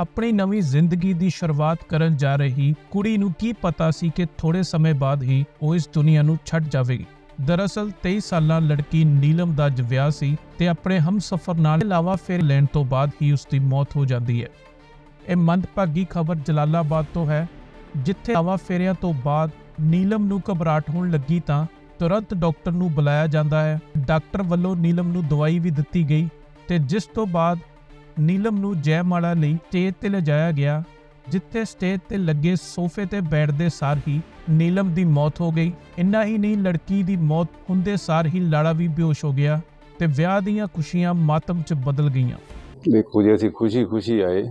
ਆਪਣੀ ਨਵੀਂ ਜ਼ਿੰਦਗੀ ਦੀ ਸ਼ੁਰੂਆਤ ਕਰਨ ਜਾ ਰਹੀ ਕੁੜੀ ਨੂੰ ਕੀ ਪਤਾ ਸੀ ਕਿ ਥੋੜੇ ਸਮੇਂ ਬਾਅਦ ਹੀ ਉਹ ਇਸ ਦੁਨੀਆ ਨੂੰ ਛੱਡ ਜਾਵੇਗੀ। ਦਰਅਸਲ 23 ਸਾਲਾਂ ਲੜਕੀ ਨੀਲਮ ਦਾ ਅੱਜ ਵਿਆਹ ਸੀ ਤੇ ਆਪਣੇ ਹਮਸਫਰ ਨਾਲ ਇਲਾਵਾ ਫੇਰ ਲੈਣ ਤੋਂ ਬਾਅਦ ਹੀ ਉਸ ਦੀ ਮੌਤ ਹੋ ਜਾਂਦੀ ਹੈ। ਇਹ ਮੰਦਭਾਗੀ ਖਬਰ ਜਲਾਲਾਬਾਦ ਤੋਂ ਹੈ। ਜਿੱਥੇ ਲਾਵਾ ਫੇਰਿਆਂ ਤੋਂ ਬਾਅਦ ਨੀਲਮ ਨੂੰ ਘਬਰਾਹਟ ਹੋਣ ਲੱਗੀ ਤਾਂ ਤੁਰੰਤ ਡਾਕਟਰ ਨੂੰ ਬੁਲਾਇਆ ਜਾਂਦਾ ਹੈ। ਡਾਕਟਰ ਵੱਲੋਂ ਨੀਲਮ ਨੂੰ ਦਵਾਈ ਵੀ ਦਿੱਤੀ ਗਈ ਤੇ ਜਿਸ ਤੋਂ ਬਾਅਦ ਨੀਲਮ ਨੂੰ ਜੈਮਾਲਾ ਲਈ ਸਟੇਜ ਤੇ ਲਿਜਾਇਆ ਗਿਆ, ਜਿੱਥੇ ਸਟੇਜ ਤੇ ਲੱਗੇ ਸੋਫੇ ਤੇ ਬੈਠਦੇ ਸਾਰ ਹੀ ਨੀਲਮ ਦੀ ਮੌਤ ਹੋ ਗਈ। ਇੰਨਾ ਹੀ ਨਹੀਂ, ਲੜਕੀ ਦੀ ਮੌਤ ਹੁੰਦੇ ਸਾਰ ਹੀ ਲਾੜਾ ਵੀ ਬੇਹੋਸ਼ ਹੋ ਗਿਆ ਤੇ ਵਿਆਹ ਦੀਆਂ ਖੁਸ਼ੀਆਂ ਮਾਤਮ 'ਚ ਬਦਲ ਗਈਆਂ। ਦੇਖੋ ਜੀ, ਅਸੀਂ ਖੁਸ਼ੀ ਖੁਸ਼ੀ ਆਏ।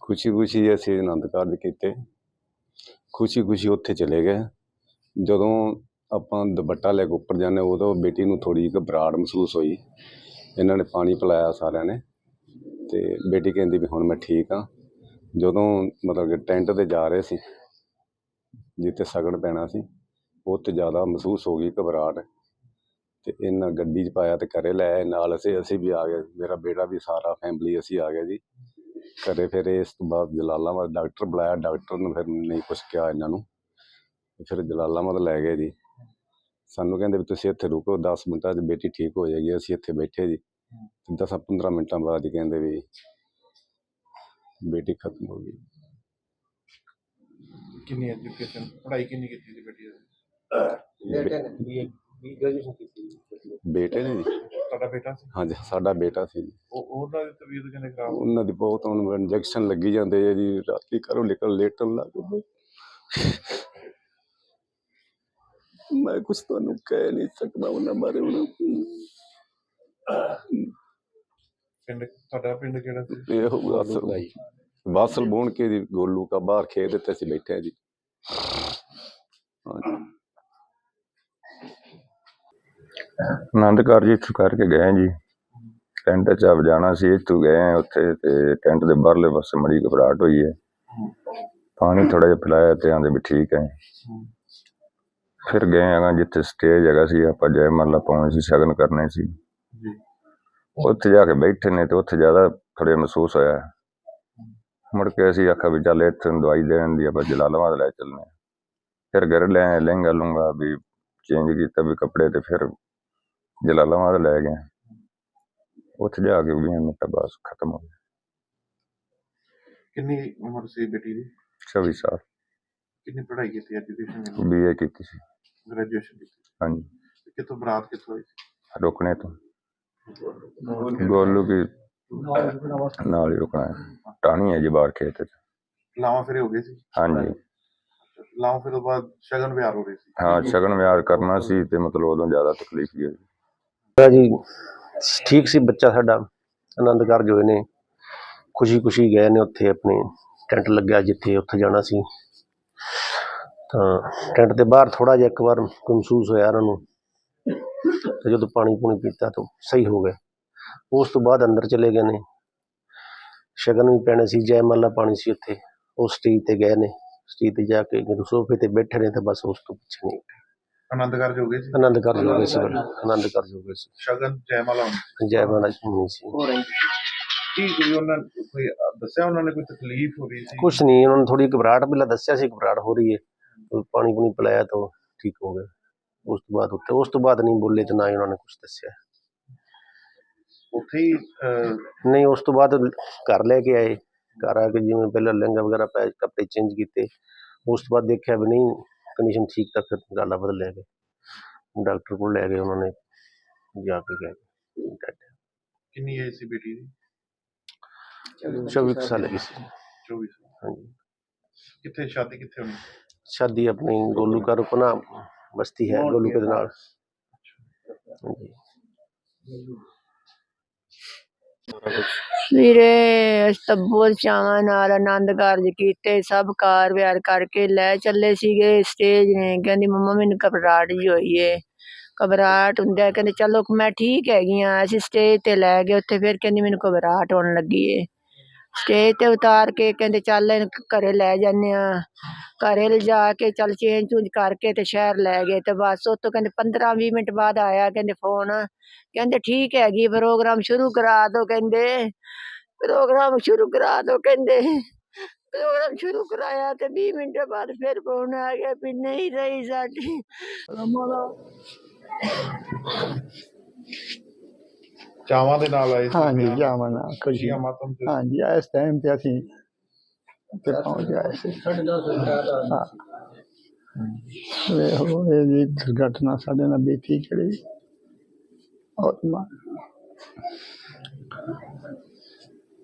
ਖੁਸ਼ੀ ਖੁਸ਼ੀ ਅਸੀਂ ਆਨੰਦ ਕਾਰਜ ਕੀਤੇ। ਖੁਸ਼ੀ ਖੁਸ਼ੀ ਉੱਥੇ ਚਲੇ ਗਏ। ਜਦੋਂ ਆਪਾਂ ਦੁਪੱਟਾ ਲੈ ਕੇ ਉੱਪਰ ਜਾਂਦੇ ਉਦੋਂ ਬੇਟੀ ਨੂੰ ਥੋੜੀ ਘਬਰਾਹਟ ਮਹਿਸੂਸ ਹੋਈ। ਇਹਨਾਂ ਨੇ ਪਾਣੀ ਪਿਲਾਇਆ ਸਾਰਿਆਂ ਨੇ ਤੇ ਬੇਟੀ ਕਹਿੰਦੀ ਵੀ ਹੁਣ ਮੈਂ ਠੀਕ ਹਾਂ। ਜਦੋਂ ਮਤਲਬ ਕਿ ਟੈਂਟ ਤੇ ਜਾ ਰਹੇ ਸੀ, ਜਿੱਥੇ ਸਗਨ ਪੈਣਾ ਸੀ, ਉੱਥੇ ਜ਼ਿਆਦਾ ਮਹਿਸੂਸ ਹੋ ਗਈ ਘਬਰਾਹਟ ਤੇ ਇਹਨਾਂ ਗੱਡੀ 'ਚ ਪਾਇਆ ਤੇ ਘਰੇ ਲੈ ਆਏ। ਨਾਲ ਅਸੀਂ ਅਸੀਂ ਵੀ ਆ ਗਏ। ਮੇਰਾ ਬੇਟਾ ਵੀ ਸਾਰਾ ਫੈਮਿਲੀ ਅਸੀਂ ਆ ਗਏ ਜੀ। ਘਰੇ ਫਿਰ ਇਸ ਤੋਂ ਬਾਅਦ ਜਲਾਲਾਬਾਦ ਡਾਕਟਰ ਬੁਲਾਇਆ। ਡਾਕਟਰ ਨੇ ਫਿਰ ਨਹੀਂ ਕੁਛ ਕਿਹਾ ਇਹਨਾਂ ਨੂੰ। ਫਿਰ ਜਲਾਲਾਬਾਦ ਲੈ ਗਏ ਜੀ। ਸਾਨੂੰ ਕਹਿੰਦੇ ਵੀ ਤੁਸੀਂ ਇੱਥੇ ਰੁਕੋ 10 ਮਿੰਟਾਂ 'ਚ ਬੇਟੀ ਠੀਕ ਹੋ ਜਾਏਗੀ ਅਸੀਂ ਇੱਥੇ ਬੈਠੇ ਜੀ। ਤੇ 10 15 ਮਿੰਟਾਂ ਬਾਅਦ ਹੀ ਕਹਿੰਦੇ ਵੀ ਬੇਟੀ ਖਤਮ ਹੋ ਗਈ। ਕਿੰਨੀ ਐਜੂਕੇਸ਼ਨ ਪੜ੍ਹਾਈ ਕਿੰਨੀ ਕੀਤੀ ਸੀ ਬੇਟੀ ਦੀ ਬੇਟੇ ਨੇ ਜੀ। ਤੁਹਾਡਾ ਬੇਟਾ ਸੀ? ਹਾਂਜੀ ਸਾਡਾ ਬੇਟਾ ਸੀ ਜੀ। ਉਹ ਉਹਨਾਂ ਦੀ ਤਬੀਅਤ ਕਿੰਨੇ ਖਰਾਬ ਉਹਨਾਂ ਦੀ ਬਹੁਤ ਹੁਣ ਇੰਜੈਕਸ਼ਨ ਲੱਗੀ ਜਾਂਦੇ ਜੀ ਰਾਤੀ ਘਰੋਂ ਨਿਕਲ ਲੇਟਣ ਲੱਗ ਪਏ ਮੈਂ ਕੁਝ ਤੁਹਾਨੂੰ ਕਹਿ ਨਹੀਂ ਸਕਦਾ ਉਹਨਾਂ ਬਾਰੇ ਹੁਣ ਪਿੰਡ ਤੁਹਾਡਾ ਪਿੰਡ ਕਿਹੜਾ ਸੀ ਇਹ ਹੋਊਗਾ ਅਸਲ ਵਾਸਲ ਬੋਣ ਕੇ ਜੀ ਗੋਲੂ ਕਾ ਬਾਹਰ ਖੇਤ ਦਿੱਤੇ ਅਸੀਂ ਬੈਠੇ ਆ ਜੀ ਆਨੰਦ ਕਾਰਜ ਇੱਥੋਂ ਕਰਕੇ ਗਏ ਜੀ। ਟੈਂਟ 'ਚ ਆਪ ਜਾਣਾ ਸੀ ਇੱਥੋਂ ਗਏ ਹਾਂ ਉੱਥੇ ਤੇ ਟੈਂਟ ਦੇ ਬਾਹਰਲੇ ਪਾਸੇ ਮੜੀ ਘਬਰਾਹਟ ਹੋਈ ਹੈ। ਪਾਣੀ ਥੋੜਾ ਜਿਹਾ ਪਿਲਾਇਆ ਤੇ ਆਂਦੇ ਵੀ ਠੀਕ ਹੈ। ਫਿਰ ਗਏ ਹੈਗਾ ਜਿੱਥੇ ਸਟੇਜ ਹੈਗਾ ਸੀ ਆਪਾਂ ਜੈ ਮੱਲਾ ਪਾਉਣੀ ਸੀ ਸ਼ਗਨ ਕਰਨੇ ਸੀ। ਜੀ। ਉੱਥੇ ਜਾ ਕੇ ਬੈਠੇ ਨੇ ਤੇ ਉੱਥੇ ਜ਼ਿਆਦਾ ਥੋੜ੍ਹਾ ਮਹਿਸੂਸ ਹੋਇਆ। ਮੁੜ ਕੇ ਅਸੀਂ ਆਖਿਆ ਵੀ ਚੱਲ ਇੱਥੇ ਨੂੰ ਦਵਾਈ ਦੇਣ ਦੀ ਆਪਾਂ ਜਲਾਲਾਬਾਦ ਲੈ ਚੱਲਨੇ। ਫਿਰ ਘਰ ਲੈ ਲਹਿੰਗਾ ਲੂੰਗਾ ਵੀ ਚੇਂਜ ਕੀਤਾ ਵੀ ਕੱਪੜੇ ਤੇ ਫਿਰ ਜਲਾਲਾਬਾਦ ਲੈ ਗਏ। ਉੱਥੇ ਜਾ ਕੇ ਵੀ ਮਿੰਟ ਬਸ ਖਤਮ ਹੋ ਗਿਆ। ਕਿੰਨੀ ਉਮਰ ਸੀ ਬੇਟੀ ਦੀ? 24 ਸਾਲ। ਕਿੰਨੀ ਪੜ੍ਹਾਈ ਕੀਤੀ ਐਜੂਕੇਸ਼ਨ ਬੀਏ ਕੀਤੀ ਸੀ। ਗ੍ਰੈਜੂਏਸ਼ਨ ਕੀਤੀ। ਹਾਂਜੀ। ਤੇ ਕਿੱਥੋਂ ਬਰਾਤ ਕਿੱਥੋਂ ਹੋਈ ਸੀ? ਰੁਕਣੇ ਤੋਂ। ਗੋਲੂ ਕੀ? ਨਾਲ ਹੀ ਰੁਕਣਾ ਹੈ ਟਾਣੀ ਹੈ। ਜੀ ਬਾਹਰ ਖੇਤ ਚ। ਲਾਵਾਂ ਫਿਰ ਹੋ ਗਏ ਸੀ? ਹਾਂਜੀ। ਲਾਵਾਂ ਫਿਰ ਤੋਂ ਬਾਅਦ ਸ਼ਗਨ ਵਿਆਹ ਹੋ ਰਹੇ ਸੀ? ਹਾਂ ਸ਼ਗਨ ਵਿਆਹ ਕਰਨਾ ਸੀ ਤੇ ਮਤਲਬ ਉਦੋਂ ਜ਼ਿਆਦਾ ਤਕਲੀਫ ਹੀ ਹੋਈ। ਮੇਰਾ ਜੀ ਠੀਕ ਸੀ ਬੱਚਾ ਸਾਡਾ ਆਨੰਦ ਕਾਰਜ ਹੋਏ ਨੇ। ਖੁਸ਼ੀ ਖੁਸ਼ੀ ਗਏ ਨੇ ਉੱਥੇ ਆਪਣੇ ਟੈਂਟ ਲੱਗਿਆ ਜਿੱਥੇ ਉੱਥੇ ਜਾਣਾ ਸੀ। ਤਾਂ ਟੈਂਟ ਦੇ ਬਾਹਰ ਥੋੜਾ ਜਿਹਾ ਇੱਕ ਵਾਰ ਮਹਿਸੂਸ ਹੋਇਆ ਉਹਨਾਂ ਨੂੰ ਤੇ ਜਦੋਂ ਪਾਣੀ ਪੂਣੀ ਪੀਤਾ ਤਾਂ ਸਹੀ ਹੋ ਗਏ ਉਸ ਤੋਂ ਬਾਅਦ ਅੰਦਰ ਚਲੇ ਗਏ ਨੇ। ਸ਼ਗਨ ਵੀ ਪੈਣੇ ਸੀ ਜੈ ਮੱਲਾ ਪਾਣੀ ਸੀ ਉੱਥੇ। ਉਹ ਸਟੇਜ ਤੇ ਗਏ ਨੇ। ਸਟੇਜ ਤੇ ਜਾ ਕੇ ਜਦੋਂ ਸੋਫੇ ਤੇ ਬੈਠੇ ਨੇ ਤਾਂ ਬਸ ਉਸ ਤੋਂ ਪਿੱਛੇ ਨਹੀਂ ਆਨੰਦ ਕਾਰਜ ਹੋ ਗਏ ਸੀ? ਆਨੰਦ ਕਾਰਜ ਹੋ ਗਏ ਸੀ ਆਨੰਦ ਕਾਰਜ। ਹੋ ਗਏ ਸੀ। ਸ਼ਗਨ ਜੈਮਾਲਾ ਹੋਣੀ ਜੈ ਮੱਲਾ ਸੀ। ਕੀ ਕੋਈ ਉਹਨਾਂ ਕੋਈ ਦੱਸਿਆ ਉਹਨਾਂ ਨੇ ਕੋਈ ਤਕਲੀਫ ਹੋ ਰਹੀ ਸੀ? ਕੁਛ ਨਹੀਂ ਉਹਨਾਂ ਨੂੰ ਥੋੜੀ ਘਬਰਾਹਟ ਪਹਿਲਾਂ ਦੱਸਿਆ ਸੀ ਘਬਰਾਹਟ ਹੋ ਰਹੀ ਹੈ। ਪਾਣੀ ਪੂਣੀ ਪਿਲਾਇਆ ਤਾਂ ਠੀਕ ਹੋ ਗਏ ਉਸ ਤੋਂ ਬਾਅਦ ਉੱਤੇ ਉਸ ਤੋਂ ਬਾਅਦ ਨਹੀਂ ਬੋਲੇ ਤੇ ਨਾ ਹੀ ਉਹਨਾਂ ਨੇ ਕੁਝ ਦੱਸਿਆ। ਉੱਥੇ ਹੀ ਅਹ, ਨਹੀਂ ਉਸ ਤੋਂ ਬਾਅਦ ਘਰ ਲੈ ਕੇ ਆਏ। ਘਰ ਆ ਕੇ ਜਿਵੇਂ ਪਹਿਲਾਂ ਲਹਿੰਗਾ ਵਗੈਰਾ ਪਾਇਆ ਕੱਪੜੇ ਚੇਂਜ ਕੀਤੇ। ਉਸ ਤੋਂ ਬਾਅਦ ਦੇਖਿਆ ਵੀ ਨਹੀਂ ਕੰਡੀਸ਼ਨ ਠੀਕ ਤਾਂ ਫਿਰ ਗਾਲਾ ਬਦਲ ਲੈ ਗਏ ਡਾਕਟਰ ਕੋਲ ਲੈ ਗਏ ਉਹਨਾਂ ਨੇ ਜਾ ਕੇ ਗਏ। ਕਿੰਨੀ ਏਜ ਸੀ ਬੇਟੀ ਦੀ? 24 ਕੁ ਸਾਲ ਦੀ ਸੀ। 24 ਹਾਂਜੀ। ਕਿੱਥੇ ਸ਼ਾਦੀ ਕਿੱਥੇ ਹੋਣੀ ਸ਼ਾਦੀ ਆਪਣੀ ਗੋਲੂ ਕਾ ਰੁਪਨਾ ਬਸਤੀ ਹੈ ਗੋਲੂ ਕੇ ਦੇ ਨਾਲ ਹਾਂਜੀ ਵੀਰੇ ਅਸੀਂ ਤਾਂ ਬਹੁਤ ਚਾਵਾਂ ਨਾਲ ਆਨੰਦ ਕਾਰਜ ਕੀਤੇ ਸਭ ਕਾਰ ਵਿਹਾਰ ਕਰਕੇ ਲੈ ਚੱਲੇ ਸੀਗੇ ਸਟੇਜ ਨੇ ਕਹਿੰਦੀ ਮੰਮਾ ਮੈਨੂੰ ਘਬਰਾਹਟ ਜੀ ਹੋਈ ਏ ਘਬਰਾਹਟ ਹੁੰਦਾ ਕਹਿੰਦੇ ਚਲੋ ਮੈਂ ਠੀਕ ਹੈਗੀ ਆ ਅਸੀਂ ਸਟੇਜ ਤੇ ਲੈ ਗਏ ਉੱਥੇ ਫਿਰ ਕਹਿੰਦੀ ਮੈਨੂੰ ਘਬਰਾਹਟ ਹੋਣ ਲੱਗੀ ਏ ਸਟੇਜ ਤੇ ਉਤਾਰ ਕੇ ਕਹਿੰਦੇ ਚੱਲ ਇਹਨੂੰ ਘਰੇ ਲੈ ਜਾਂਦੇ ਆ ਘਰੇ ਲਿਜਾ ਕੇ ਚੱਲ ਚੇਂਜ ਚੂੰਜ ਕਰਕੇ ਤੇ ਸ਼ਹਿਰ ਲੈ ਗਏ ਤੇ ਬਸ ਉੱਥੋਂ ਕਹਿੰਦੇ 15 20 ਮਿੰਟ ਬਾਅਦ ਆਇਆ ਕਹਿੰਦੇ ਫੋਨ ਕਹਿੰਦੇ ਠੀਕ ਹੈਗੀ ਪ੍ਰੋਗਰਾਮ ਸ਼ੁਰੂ ਕਰਾ ਦਿਓ ਕਹਿੰਦੇ। ਪ੍ਰੋਗਰਾਮ ਸ਼ੁਰੂ ਕਰਾ ਦਿਓ ਕਹਿੰਦੇ। ਪ੍ਰੋਗਰਾਮ ਸ਼ੁਰੂ ਕਰਾਇਆ ਤੇ 20 ਮਿੰਟ ਬਾਅਦ ਫਿਰ ਫੋਨ ਆ ਗਿਆ ਵੀ ਨਹੀਂ ਰਹੀ ਸਾਡੀ। ਚਾਵਾਂ ਦੇ ਨਾਲ ਆਏ ਸੀ ਹਾਂਜੀ ਵਿਆਹ। ਜਾਵਾਂ ਨਾ ਖੁਸ਼ੀ ਖੁਸ਼ੀਆਂ ਮਾਤਮ ਤੇ ਹਾਂਜੀ ਇਸ ਟਾਈਮ ਤੇ ਅਸੀਂ ਤੇ ਪਹੁੰਚ ਗਏ ਸੀ। ਹਾਂ। ਵੇਖੋ ਇਹ ਜੀ ਦੁਰਘਟਨਾ ਸਾਡੇ ਨਾਲ ਬੀਤੀ ਕਿਹੜੀ? ਔਰ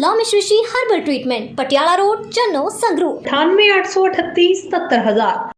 ਪਤਾ herbal treatment Patiala road Channo Sangrur. 9883877000